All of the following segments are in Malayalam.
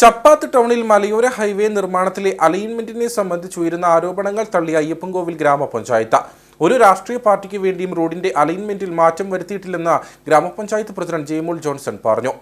ചപ്പാത്ത് ടൗണിൽ മലയോര ഹൈവേ നിർമ്മാണത്തിലെ അലൈൻമെന്റിനെ സംബന്ധിച്ച് ഉയരുന്ന ആരോപണങ്ങൾ തള്ളിയ അയ്യപ്പൻകോവിൽ ഗ്രാമപഞ്ചായത്ത്. ഒരു രാഷ്ട്രീയ പാർട്ടിക്ക് വേണ്ടിയും റോഡിന്റെ അലൈൻമെന്റിൽ മാറ്റം വരുത്തിയിട്ടില്ലെന്ന് ഗ്രാമപഞ്ചായത്ത് പ്രസിഡന്റ് ജെയ്മോൾ ജോൺസൺ പറഞ്ഞു.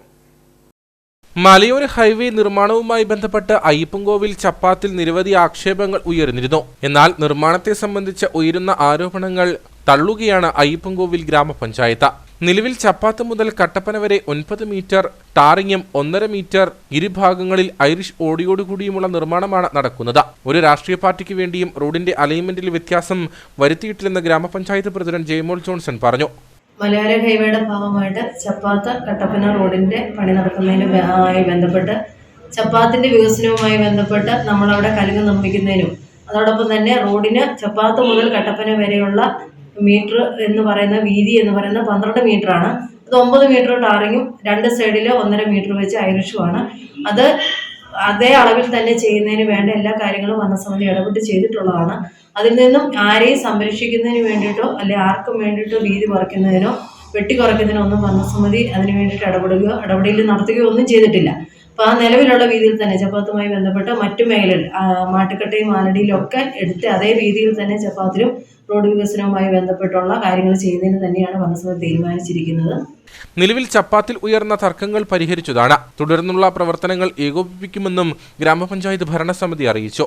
മലയോര ഹൈവേ നിർമ്മാണവുമായി ബന്ധപ്പെട്ട് അയ്യപ്പൻകോവിൽ ചപ്പാത്തിൽ നിരവധി ആക്ഷേപങ്ങൾ ഉയർന്നിരുന്നു. എന്നാൽ നിർമ്മാണത്തെ സംബന്ധിച്ച് ഉയരുന്ന ആരോപണങ്ങൾ തള്ളുകയാണ് അയ്യപ്പൻകോവിൽ ഗ്രാമപഞ്ചായത്ത്. നിലവിൽ ചപ്പാത്ത് മുതൽ കട്ടപ്പന വരെ ഒൻപത് മീറ്റർ ടാറിങ്ങും ഒന്നര മീറ്റർ ഇരുഭാഗങ്ങളിൽ ഐറിഷ് ഓടിയോടുകൂടിയുമുള്ള നിർമ്മാണമാണ് നടക്കുന്നത്. ഒരു രാഷ്ട്രീയ പാർട്ടിക്ക് വേണ്ടിയും റോഡിന്റെ അലൈൻമെന്റിൽ വ്യത്യാസം വരുത്തിയിട്ടില്ലെന്ന് ഗ്രാമപഞ്ചായത്ത് പ്രസിഡന്റ് ജെയ്മോൾ ജോൺസൺ പറഞ്ഞു. മലയോര ഹൈവേയുടെ ഭാഗമായിട്ട് ചപ്പാത്ത് കട്ടപ്പന റോഡിന്റെ പണി നടക്കുന്നതിന് ആയി ബന്ധപ്പെട്ട് ചപ്പാത്തിന്റെ വികസനവുമായി ബന്ധപ്പെട്ട് നമ്മളവിടെ കലുങ്ക് നിർമ്മിക്കുന്നതിനും അതോടൊപ്പം തന്നെ റോഡിന് ചപ്പാത്ത് മുതൽ കട്ടപ്പന വരെയുള്ള മീറ്റർ എന്ന് പറയുന്ന വീതി എന്ന് പറയുന്നത് പന്ത്രണ്ട് ആണ്. അത് ഒമ്പത് മീറ്റർ ടാറിങ്ങും രണ്ട് സൈഡിൽ ഒന്നര മീറ്റർ വെച്ച് ഐറിഷുമാണ് അത് അതേ അളവിൽ തന്നെ ചെയ്യുന്നതിന് വേണ്ട എല്ലാ കാര്യങ്ങളും വനസമിതി ഇടപെട്ട് ചെയ്തിട്ടുള്ളതാണ്. അതിൽ നിന്നും ആരെയും സംരക്ഷിക്കുന്നതിന് വേണ്ടിയിട്ടോ അല്ലെ ആർക്കും വേണ്ടിയിട്ടോ വീതി കുറയ്ക്കുന്നതിനോ വെട്ടി കുറയ്ക്കുന്നതിനോ ഒന്നും വനസമിതി അതിന് വേണ്ടിയിട്ട് ഇടപെടുകയോ ഇടപെടലിൽ നടത്തുകയോ ഒന്നും ചെയ്തിട്ടില്ല. അപ്പോൾ ആ നിലവിലുള്ള രീതിയിൽ തന്നെ ചപ്പാത്തുമായി ബന്ധപ്പെട്ട മറ്റു മേഖലകൾ മാട്ടുക്കട്ടയും ഒക്കെ എടുത്ത് അതേ രീതിയിൽ തന്നെ ചപ്പാത്തിലും റോഡ് വികസനവുമായി ബന്ധപ്പെട്ടുള്ള കാര്യങ്ങൾ ചെയ്യുന്നതിന് തന്നെയാണ് ഭരണസമിതി തീരുമാനിച്ചിരിക്കുന്നത്. നിലവിൽ ചപ്പാത്തിൽ ഉയർന്ന തർക്കങ്ങൾ പരിഹരിച്ചതാണ്. തുടർന്നുള്ള പ്രവർത്തനങ്ങൾ ഏകോപിപ്പിക്കുമെന്നും ഗ്രാമപഞ്ചായത്ത് ഭരണസമിതി അറിയിച്ചു.